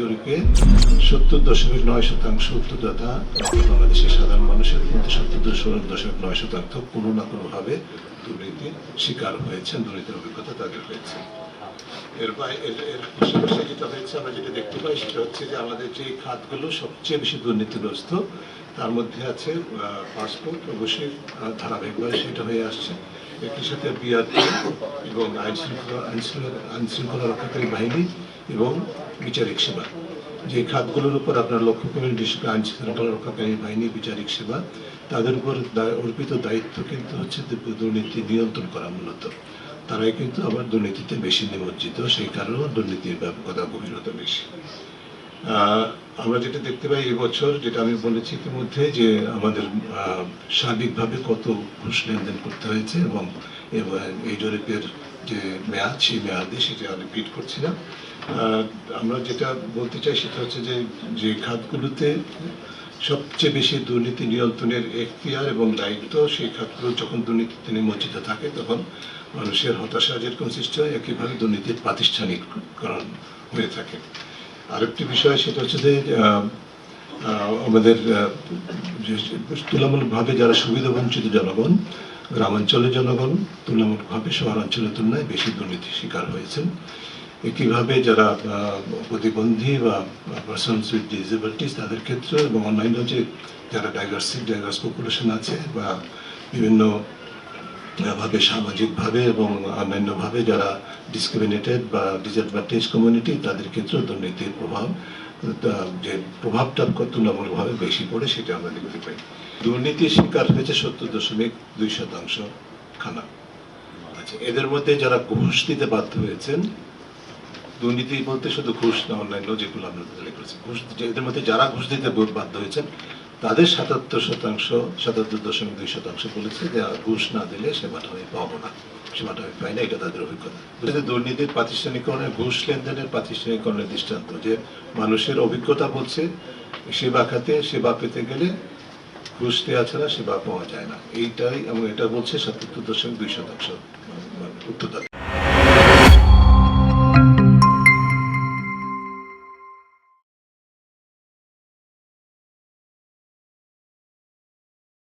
জরিপে সত্তর দশমিক নয় শতাংশ উত্তরদাতা বাংলাদেশের সাধারণ মানুষের মধ্যে সত্তর দশমিক দশমিক নয় শতাংশ কোনো না কোনোভাবে দুর্নীতির শিকার হয়েছেন, দুর্নীতির অভিজ্ঞতা তাদের হয়েছে। এর এর পাশাপাশি যেটা হয়েছে, আমরা যেটা দেখতে পাই সেটা হচ্ছে যে আমাদের যে খাতগুলো সবচেয়ে বেশি দুর্নীতিগ্রস্ত, তার মধ্যে আছে পাসপোর্ট অবশ্যই ধারাবাহিকভাবে সেটা হয়ে আসছে। একই সাথে বিআরটি এবং আইন শৃঙ্খলা রক্ষাকারী বাহিনী এবং বিচারিক সেবা। যে খাতগুলোর উপর আপনার লক্ষ্য করবেন, বিশেষ করে আইন শৃঙ্খলা রক্ষাকারী বাহিনী, বিচারিক সেবা, তাদের উপর অর্পিত দায়িত্ব কিন্তু হচ্ছে দুর্নীতি নিয়ন্ত্রণ করা মূলত। তারাই কিন্তু আবার দুর্নীতিতে বেশি নিমজ্জিত, সেই কারণেও দুর্নীতির ব্যাপকতা, গভীরতা বেশি। আমরা যেটা দেখতে পাই এবছর যেটা আমি বলেছি ইতিমধ্যে, যে আমাদের সার্বিকভাবে কত ঘুষ লেনদেন করতে হয়েছে এবং এই জরিপের যে মেয়াদ, সেই মেয়াদে সেটা রিপিট করছি না। আমরা যেটা বলতে চাই সেটা হচ্ছে যে যে খাতগুলোতে সবচেয়ে বেশি দুর্নীতি নিয়ন্ত্রণের এখতিয়ার এবং দায়িত্ব, সেই খাতগুলো যখন দুর্নীতিতে নিমজ্জিত থাকে, তখন মানুষের হতাশা যেরকম সৃষ্টি হয়, একইভাবে দুর্নীতির প্রাতিষ্ঠানিককরণ হয়ে থাকে। আরেকটি বিষয় সেটা হচ্ছে যে আমাদের তুলনামূলকভাবে যারা সুবিধা বঞ্চিত জনগণ, গ্রামাঞ্চলের জনগণ, তুলনামূলকভাবে শহরাঞ্চলের তুলনায় বেশি দুর্নীতির শিকার হয়েছেন। একইভাবে যারা প্রতিবন্ধী বা পার্সনস উইথ ডিসেবিলিটিস তাদের ক্ষেত্রে এবং অন্যান্য যে যারা ডাইভার্সি ডাইভার্স পপুলেশন আছে বা বিভিন্ন ভাবে, সামাজিকভাবে এবং অন্যান্যভাবে যারা ডিসক্রিমিনেটেড বা ডিসঅ্যাডভান্টেজ কমিউনিটি তাদের ক্ষেত্রে দুর্নীতির প্রভাব যে প্রভাবটা তুলনামূলকভাবে বেশি পড়ে সেটা আমরা দেখতে পাই। দুর্নীতির শিকার হয়েছে সত্তর দশমিক দুই শতাংশ খানা। আচ্ছা এদের মধ্যে যারা ঘুষ দিতে বাধ্য হয়েছেন, দুর্নীতি বলতে শুধু ঘুষ না, অন্যান্য যেগুলো আমরা করেছি, ঘুষ এদের মধ্যে যারা ঘুষ দিতে বাধ্য হয়েছেন তাদের সাতাত্তর শতাংশ, সাতাত্তর দশমিক দুই শতাংশ বলেছে যে ঘুষ না দিলে সেবাটা আমি পাবো না সেবাটা আমি পাই না, এটা তাদের অভিজ্ঞতা। দুর্নীতির প্রাতিষ্ঠানিকরণের ঘুষ লেনদেনের প্রাতিষ্ঠানিকরণের দৃষ্টান্ত, যে মানুষের অভিজ্ঞতা বলছে সেবা খাতে সেবা পেতে গেলে ঘুষ দেওয়া ছাড়া সেবা পাওয়া যায় না। এইটাই এবং এটা বলছে সাতাত্তর দশমিক দুই শতাংশ মানে উত্তরদাতা